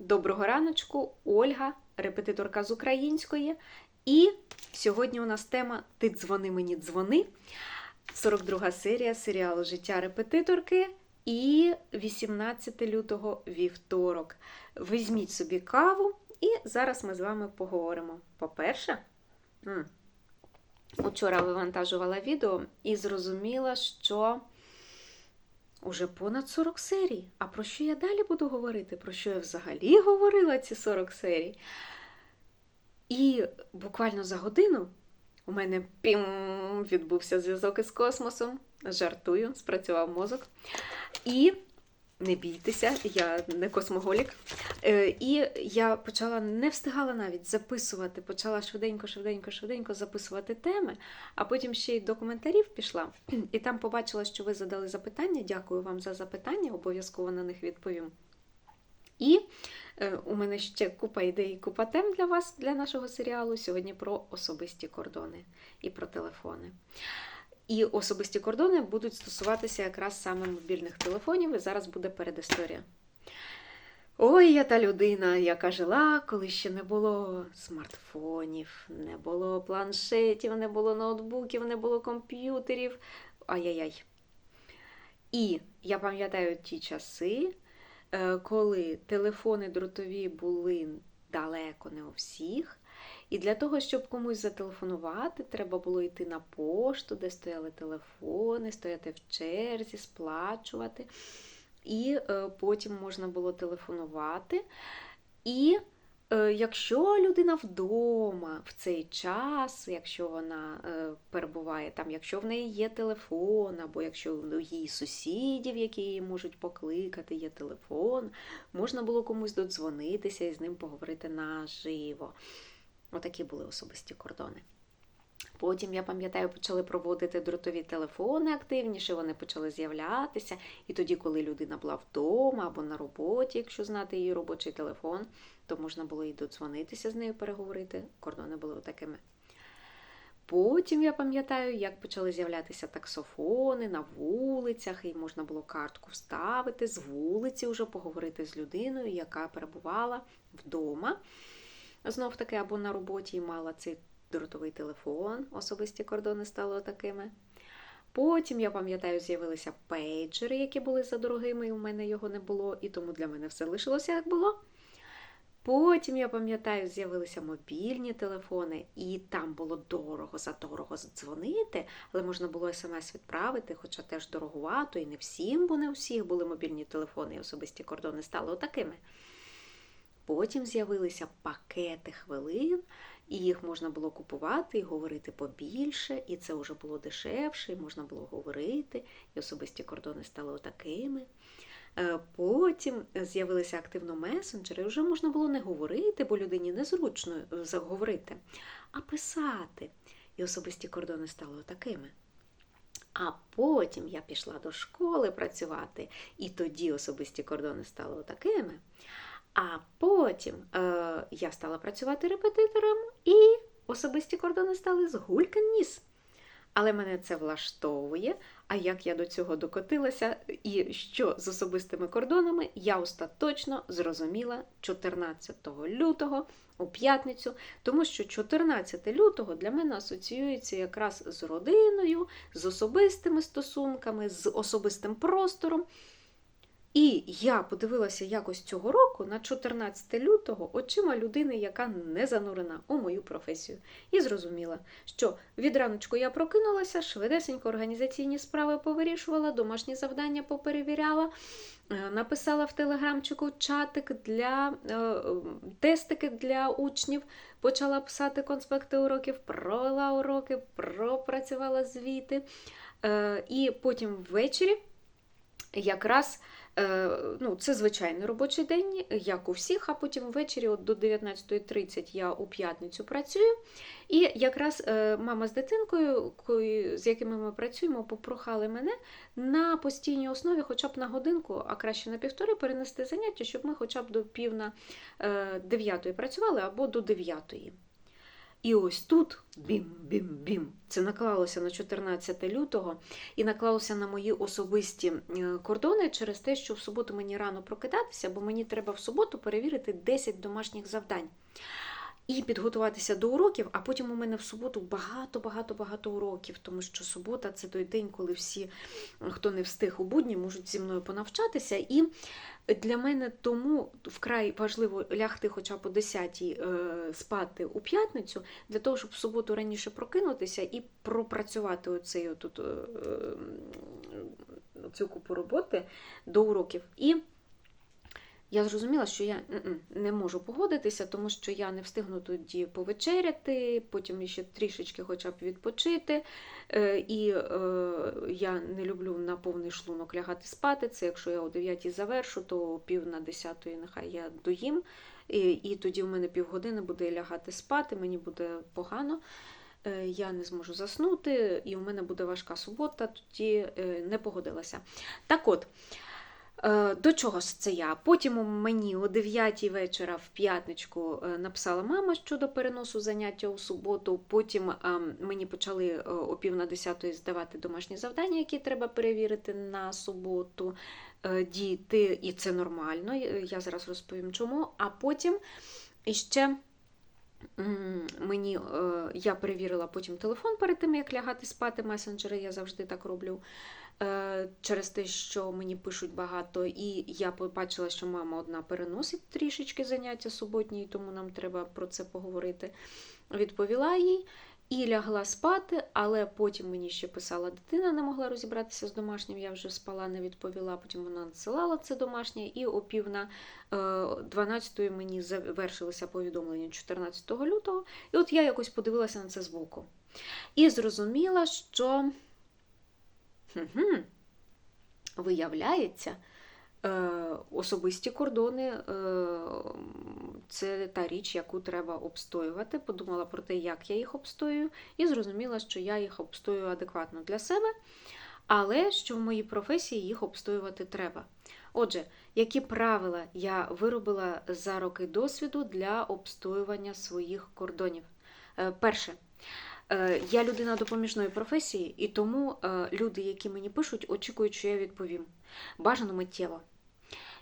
Доброго раночку, Ольга, репетиторка з української. І сьогодні у нас тема Ти дзвони мені дзвони. 42 серія серіалу Життя репетиторки. І 18 лютого вівторок. Візьміть собі каву, і зараз ми з вами поговоримо. По-перше, учора вивантажувала відео і зрозуміла, що Уже понад 40 серій. А про що я далі буду говорити? Про що я взагалі говорила ці 40 серій? І буквально за годину у мене пім відбувся зв'язок із космосом. Жартую, спрацював мозок. І не бійтеся, я не космоголік. Е, І я почала не встигала навіть записувати, почала швиденько, швиденько, швиденько записувати теми, а потім ще й до коментарів пішла. І там побачила, що ви задали запитання. Дякую вам за запитання, обов'язково на них відповім. І е, у мене ще купа ідей, купа тем для вас, для нашого серіалу. Сьогодні про особисті кордони і про телефони. І особисті кордони будуть стосуватися якраз саме мобільних телефонів, і зараз буде передісторія. Ой, я та людина, яка жила, коли ще не було смартфонів, не було планшетів, не було ноутбуків, не було комп'ютерів. Ай-яй-яй. І я пам'ятаю ті часи, е, коли телефони дротові були далеко не у всіх. І для того, щоб комусь зателефонувати, треба було йти на пошту, де стояли телефони, стояти в черзі, сплачувати. І е, потім можна було телефонувати. І е, якщо людина вдома в цей час, якщо вона е, перебуває там, якщо в неї є телефон, або якщо у її сусідів, які її можуть покликати, є телефон, можна було комусь додзвонитися і з ним поговорити наживо. Отакі були особисті кордони. Потім, я пам'ятаю, почали проводити дротові телефони активніше, вони почали з'являтися. І тоді, коли людина була вдома або на роботі, якщо знати її робочий телефон, то можна було і додзвонитися з нею переговорити. Кордони були такими. Потім я пам'ятаю, як почали з'являтися таксофони на вулицях, і можна було картку вставити з вулиці, вже поговорити з людиною, яка перебувала вдома. Знов таки, або на роботі мала цей дротовий телефон, особисті кордони стали такими. Потім, я пам'ятаю, з'явилися пейджери, які були задорогими, і у мене його не було, і тому для мене все лишилося, як було. Потім, я пам'ятаю, з'явилися мобільні телефони, і там було дорого задорого дзвонити, але можна було смс відправити, хоча теж дорогувато, і не всім, бо не у всіх були мобільні телефони, і особисті кордони стали отакими. Потім з'явилися пакети хвилин, і їх можна було купувати і говорити побільше, і це вже було дешевше, і можна було говорити, і особисті кордони стали отакими. Е, Потім з'явилися активно месенджери, і вже можна було не говорити, бо людині незручно е, заговорити, а писати. І особисті кордони стали отакими. А потім я пішла до школи працювати, і тоді особисті кордони стали отакими. А потім е, я стала працювати репетитором, і особисті кордони стали з гулькин ніс. Але мене це влаштовує. А як я до цього докотилася, і що з особистими кордонами, я остаточно зрозуміла 14 лютого у п'ятницю, тому що 14 лютого для мене асоціюється якраз з родиною, з особистими стосунками, з особистим простором. І я подивилася якось цього року на 14 лютого очима людини, яка не занурена у мою професію, і зрозуміла, що від раночку я прокинулася, швидесенько організаційні справи повирішувала, домашні завдання поперевіряла, е, написала в телеграмчику чатик для е, тестики для учнів, почала писати конспекти уроків, провела уроки, пропрацювала звіти. Е, І потім ввечері якраз. Е, ну, Це звичайний робочий день, як у всіх, а потім ввечері от до 19.30 я у п'ятницю працюю. І якраз е, мама з дитинкою, з якими ми працюємо, попрохали мене на постійній основі, хоча б на годинку, а краще на півтори, перенести заняття, щоб ми хоча б до пів на е, дев'ятої працювали або до дев'ятої. І ось тут бім-бім-бім. Це наклалося на 14 лютого і наклалося на мої особисті е, кордони через те, що в суботу мені рано прокидатися, бо мені треба в суботу перевірити 10 домашніх завдань. І підготуватися до уроків, а потім у мене в суботу багато-багато-багато уроків, тому що субота це той день, коли всі, хто не встиг у будні, можуть зі мною понавчатися. І для мене тому вкрай важливо лягти хоча б о 10 е, спати у п'ятницю, для того, щоб в суботу раніше прокинутися і пропрацювати оцей отут, е, цю купу роботи до уроків. І я зрозуміла, що я не можу погодитися, тому що я не встигну тоді повечеряти, потім ще трішечки хоча б відпочити. Е, І е, я не люблю на повний шлунок лягати спати. Це якщо я о 9 завершу, то пів на 10 нехай я доїм. І, і тоді в мене півгодини буде лягати спати, мені буде погано. Е, Я не зможу заснути, і у мене буде важка субота, тоді не погодилася. Так от. Е, До чого ж це я? Потім мені о 9 вечора в п'ятничку е, написала мама щодо переносу заняття у суботу. Потім е, мені почали е, о пів на 10 здавати домашні завдання, які треба перевірити на суботу. Діти, і це нормально. Я зараз розповім чому. А потім іще. Мені я перевірила потім телефон перед тим, як лягати спати месенджери. Я завжди так роблю. Е, через те, що мені пишуть багато, і я побачила, що мама одна переносить трішечки заняття суботні, тому нам треба про це поговорити. Відповіла їй і лягла спати, але потім мені ще писала дитина, не могла розібратися з домашнім. Я вже спала, не відповіла. Потім вона надсилала це домашнє, і о пів на 12 мені завершилося повідомлення 14 лютого. І от я якось подивилася на це збоку. І зрозуміла, що. Хм-хм. Виявляється, е, особисті кордони е, це та річ, яку треба обстоювати. Подумала про те, як я їх обстоюю, і зрозуміла, що я їх обстоюю адекватно для себе, але що в моїй професії їх обстоювати треба. Отже, які правила я виробила за роки досвіду для обстоювання своїх кордонів? Е, Перше. Е, Я людина допоміжної професії, і тому е, люди, які мені пишуть, очікують, що я відповім. Бажано миттєво.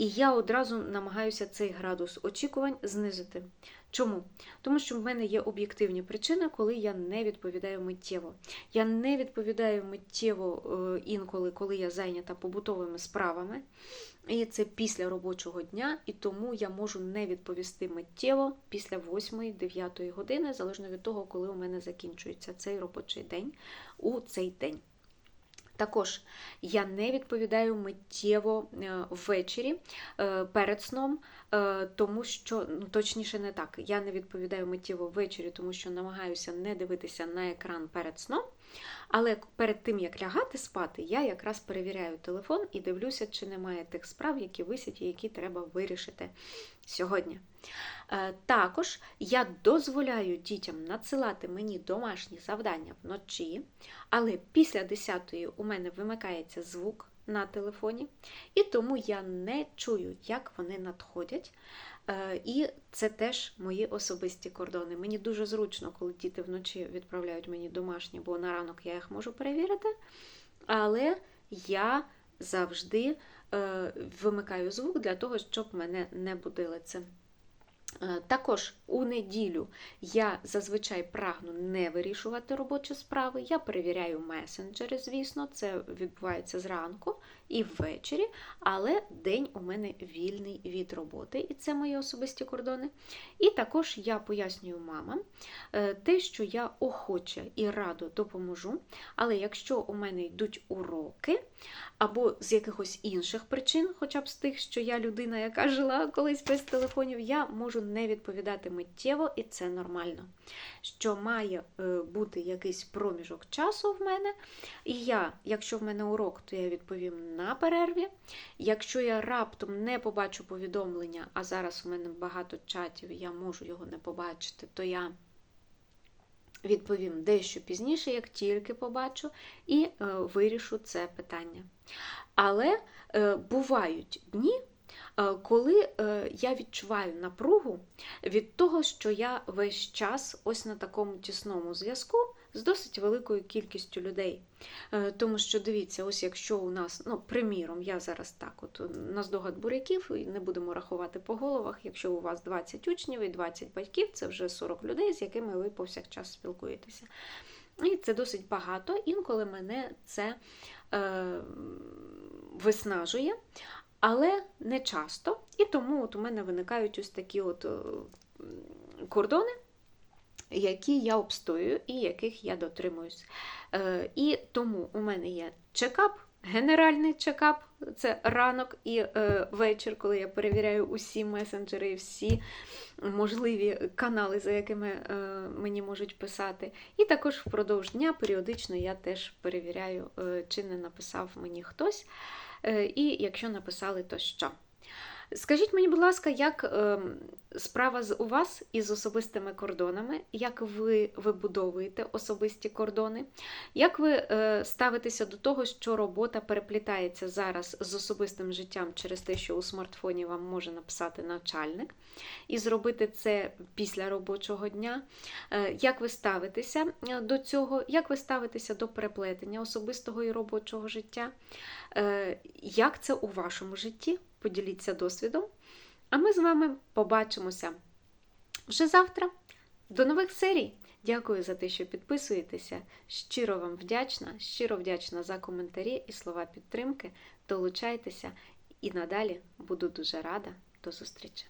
І я одразу намагаюся цей градус очікувань знизити. Чому? Тому що в мене є об'єктивні причини, коли я не відповідаю миттєво. Я не відповідаю миттєво е, інколи, коли я зайнята побутовими справами. І це після робочого дня, і тому я можу не відповісти миттєво після 8-9 години, залежно від того, коли у мене закінчується цей робочий день у цей день. Також я не відповідаю миттєво е, ввечері е, перед сном, е, тому що, ну точніше, не так. Я не відповідаю миттєво ввечері, тому що намагаюся не дивитися на екран перед сном. Але перед тим, як лягати спати, я якраз перевіряю телефон і дивлюся, чи немає тих справ, які висять і які треба вирішити сьогодні. Е, Також я дозволяю дітям надсилати мені домашні завдання вночі, але після 10-ї у мене вимикається звук на телефоні, і тому я не чую, як вони надходять. Е, І це теж мої особисті кордони. Мені дуже зручно, коли діти вночі відправляють мені домашні, бо на ранок я їх можу перевірити. Але я завжди е, вимикаю звук для того, щоб мене не будили це. Також у неділю я зазвичай прагну не вирішувати робочі справи. Я перевіряю месенджери, звісно, це відбувається зранку і ввечері, але день у мене вільний від роботи, і це мої особисті кордони. І також я пояснюю мамам е, те, що я охоче і радо допоможу. Але якщо у мене йдуть уроки, або з якихось інших причин, хоча б з тих, що я людина, яка жила колись без телефонів, я можу не відповідати миттєво, і це нормально. Що має е, бути якийсь проміжок часу в мене, і я, якщо в мене урок, то я відповім на перерві. Якщо я раптом не побачу повідомлення, а зараз у мене багато чатів, я можу його не побачити, то я відповім дещо пізніше, як тільки побачу, і е, вирішу це питання. Але е, бувають дні, Е, Коли я відчуваю напругу від того, що я весь час ось на такому тісному зв'язку з досить великою кількістю людей. Е, Тому що дивіться, ось якщо у нас, ну, приміром, я зараз так, от на здогад буряків, і не будемо рахувати по головах, якщо у вас 20 учнів і 20 батьків, це вже 40 людей, з якими ви повсякчас спілкуєтеся. І це досить багато. Інколи мене це е, виснажує, але не часто. І тому от у мене виникають ось такі от е, кордони, які я обстоюю і яких я дотримуюсь. Е, і тому у мене є чекап, генеральний чекап це ранок і е, вечір, коли я перевіряю усі месенджери, всі можливі канали, за якими е, мені можуть писати. І також впродовж дня періодично я теж перевіряю, е, чи не написав мені хтось. Е, і якщо написали, то що. Скажіть мені, будь ласка, як е, справа з у вас із особистими кордонами, як ви вибудовуєте особисті кордони? Як ви е, ставитеся до того, що робота переплітається зараз з особистим життям через те, що у смартфоні вам може написати навчальник, і зробити це після робочого дня? Е, як ви ставитеся е, до цього? Як ви ставитеся до переплетення особистого і робочого життя? Як це у вашому житті? Поділіться досвідом. А ми з вами побачимося вже завтра. До нових серій! Дякую за те, що підписуєтеся. Щиро вам вдячна, щиро вдячна за коментарі і слова підтримки. Долучайтеся і надалі буду дуже рада. До зустрічі!